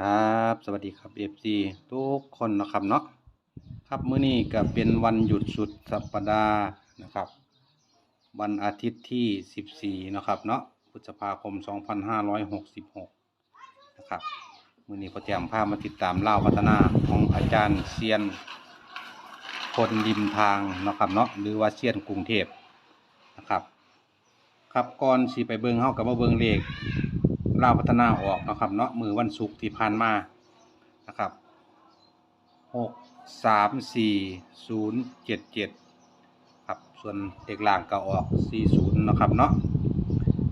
ครับ สวัสดีครับ FC ทุกคนนะครับเนาะครับมื้อนี้ก็เป็นวันหยุดสุดสัปดาห์นะครับ วันอาทิตย์ที่ 14 นะครับเนาะพฤษภาคม 2566 นะครับมื้อนี้พอแจมพามาติดตามเล่าพัฒนาของอาจารย์เซียน คนริมทางนะครับเนาะหรือว่าเซียนกรุงเทพนะครับ ครับก่อนสิไปเบิงเฮากับมาเบิงเลข ลาวพัฒนาออกนะครับเนาะมือวันศุกร์ที่ผ่านมานะครับหกสามสี่ศูนย์เจ็ดเจ็ดครับส่วนเด็กล่างก็ออกสี่ศูนย์นะครับเนาะ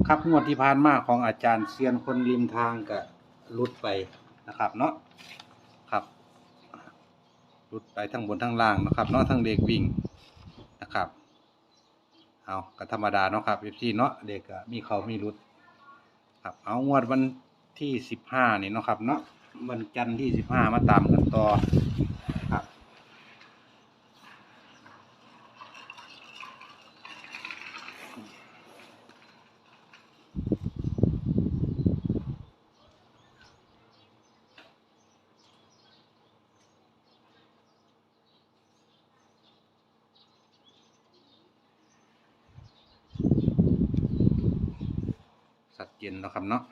ครับงวดที่ผ่านมาของอาจารย์เซียนคนริมทางก็ลุดไปนะครับเนาะครับลุดไปทั้งบนทั้งล่างนะครับเนาะทั้งเด็กวิ่งนะครับเอาก็ธรรมดาเนาะครับเอฟซีเนาะเด็กก็มีเขามีรุด ครับเอางวดวันที่สิบห้านี่เนาะครับเนาะวันจันทร์ที่สิบห้ามาตามกันต่อ เย็นเนาะครับเนาะ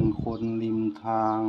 นคนริมทาง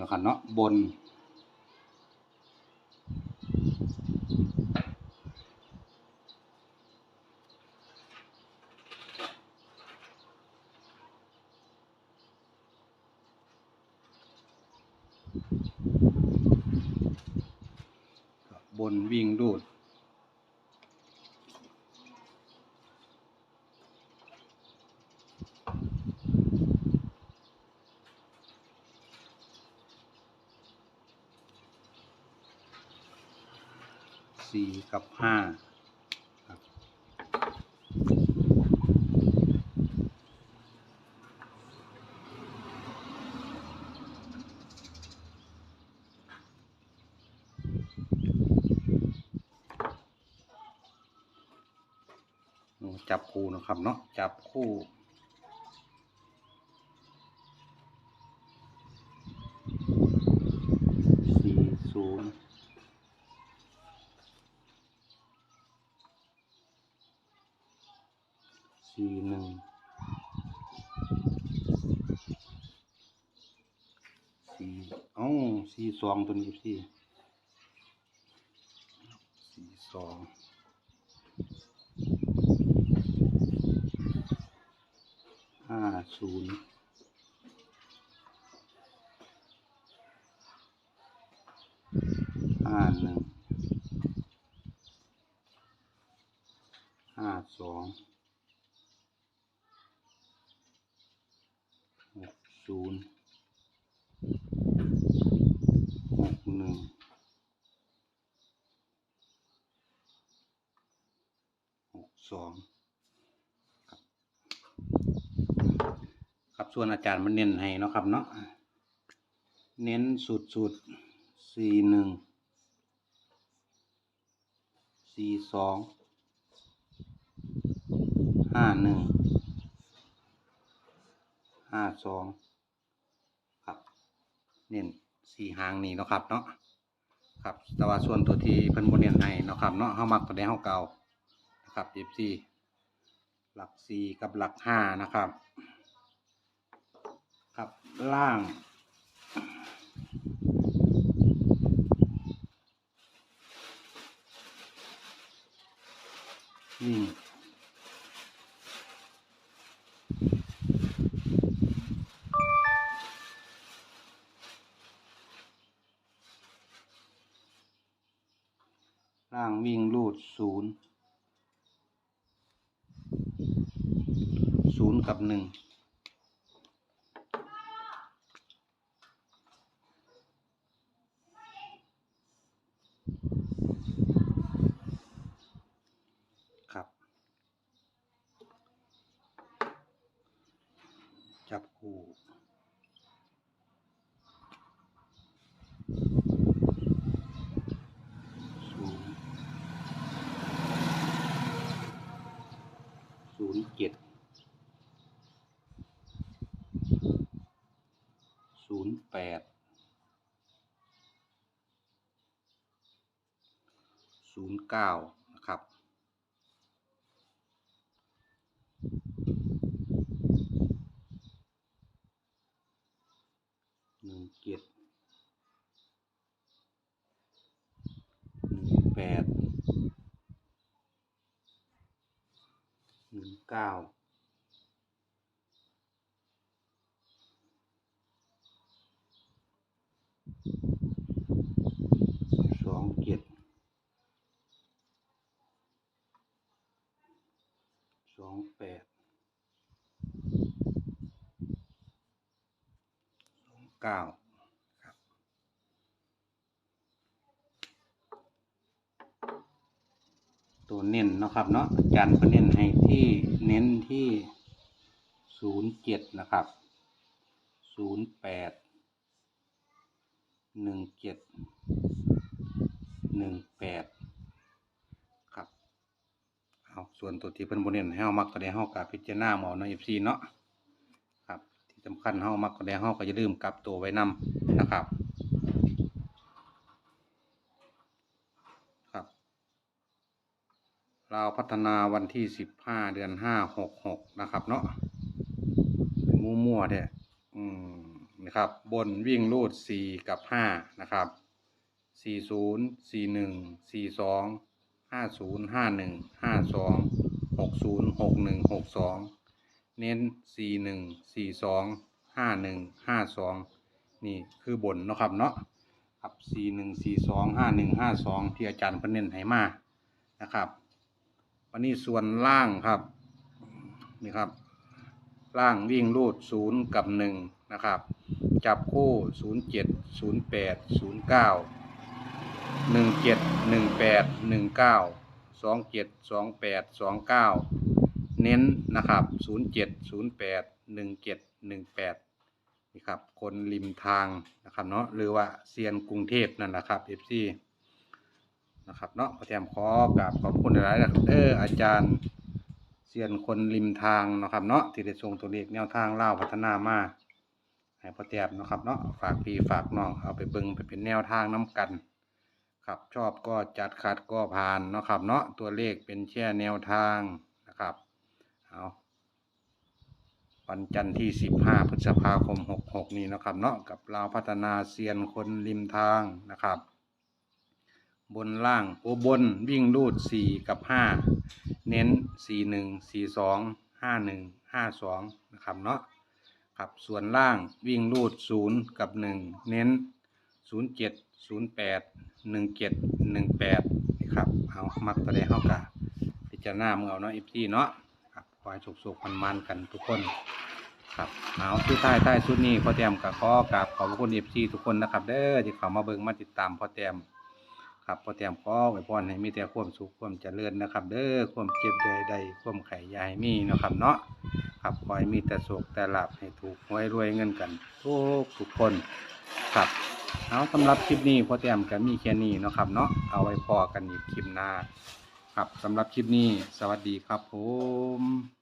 นะครับเนาะบน บนวิ่งดูด สี่กับห้าครับจับคู่นะครับเนาะจับคู่สี่ศูนย์ สี่หนึ่งสี่เอ้าสี่สองตัวนี้สี่สี่สองห้าศูนย์ห้าหนึ่งห้าสอง หก ศูนย์หกหนึ่งหกสองครับส่วนอาจารย์มันเน้นให้เนาะครับเนาะเน้นสุดสุดสี่หนึ่งสี่สองห้าหนึ่งห้าสอง เน้นสี่หางนี่เนาะครับเนาะครับ แต่ว่าส่วนตัวที่เพิ่นบ่เน้นให้เนาะครับเนาะเฮามักตัวใดเฮาเก่านะครับเอฟซีหลักสี่กับหลักห้านะครับ ครับล่างวิ่งล่างวิ่งรูดศูนย์ ศูนย์กับหนึ่งครับ จับคู่ศูนย์ศูนย์เจ็ดศู นย์แปดศูนย์เก้านะครับ หนึ่งเจ็ดหนึ่งแปดหนึ่งเก้าสองเจ็ด สองแปดสองเก้าครับตัวเน้นเนาะครับเนาะอาจารย์ก็เน้นให้ที่เน้นที่ศูนย์เจ็ดนะครับศูนย์แปดหนึ่งเจ็ดหนึ่งแปด เอาส่วนตัวที่เพิ่นบ่เน้นให้เฮามักก็ได้เฮากับพิจารณาหมอาเนาะ FC เนาะครับ ที่สำคัญเฮามักก็ได้เฮาก็อย่าลืมกลับตัวไว้นํนะครับ ครับ เราพัฒนาวันที่สิบห้าเดือนห้าหกหกนะครับ เนาะมั่วมั่วๆเนี่ยอืมนะครับ บนวิ่งรูดสี่กับห้านะครับสี่ศูนย์สี่หนึ่งสี่สอง ห้าศูนย์ห้าหนึ่งห้าสองหกศูนย์หกหนึ่งหกสองเน้นสี่หนึ่งสี่สองห้าหนึ่งห้าสองนี่คือบนเนาะครับเนาะครับสี่หนึ่งสี่สองห้าหนึ่งห้าสองที่อาจารย์เพเน้นให้มานะครับ วันนี้ส่วนล่างครับนี่ครับ ล่างวิ่งรูดศูนย์กับหนึ่งนะครับ จับคู่ศูนย์เจ็ดศูนย์แปดศูนย์เก้า หนึ่งเจ็ดหนึ่งแปดหนึ่งเก้าสองเจ็ดสองแปดสองเก้าเน้นนะครับศูนย์เจ็ดศูนย์แปดหนึ่งเจ็ดหนึ่งแปดนี่ครับคนริมทางนะครับเนาะหรือว่าเซียนกรุงเทพนั่นแหละครับ FC นะครับเนาะขอแถมขอกราบขอบคุณหลายๆนะครับเอออาจารย์เซียนคนริมทางนะครับเนาะที่ได้ส่งตัวเลขแนวทางเล่าพัฒนามาให้พ่อแต้มนะครับเนาะฝากพี่ฝากน้องเอาไปเบิ่งไปเป็นแนวทางน้กัน ครับชอบก็จัดคัดก็ผ่านเนาะครับ เนาะตัวเลขเป็นแค่แนวทางนะครับเอาวันจันทร์ที่ 15 พฤษภาคม 66 นี้นะครับ เนาะกับเราวพัฒนาเซียนคนริมทางนะครับ บนล่างโอบนวิ่งรูด 4 กับ 5 เน้น 41 42 51 52 นะครับเนาะครับส่วนล่างวิ่งรูด 0 กับ 1 เน้น 07 08 17 18นี่ครับ เอา มักตัวใดเข้ากะพิจารณาเมื่อเอาเนาะ FT เนาะครับขอให้สุขๆมันๆกันทุกคน ครับเอาสุดท้ายท้ายสุดนี้พ่อแต้มกับข้อกราบขอบคุณเอฟซีทุกคนนะครับ เด้อที่เข้ามาเบิ่งมาติดตามพ่อแต้มครับพ่อแต้มขอไว้พรให้มีแต่ความสุขความเจริญนะครับ เด้อความเจ็บใดๆความไข่ยายมีนะครับเนาะครับขอให้มีแต่โศกแต่หลาบให้ถูกหวยรวยเงินกันทุกทุกคนครับ เอาสำหรับคลิปนี้พ่อแต้มก็มีแค่นี้เนาะครับเนาะเอาไว้พอกันอีกคลิปหน้า ครับสำหรับคลิปนี้ สวัสดีครับผม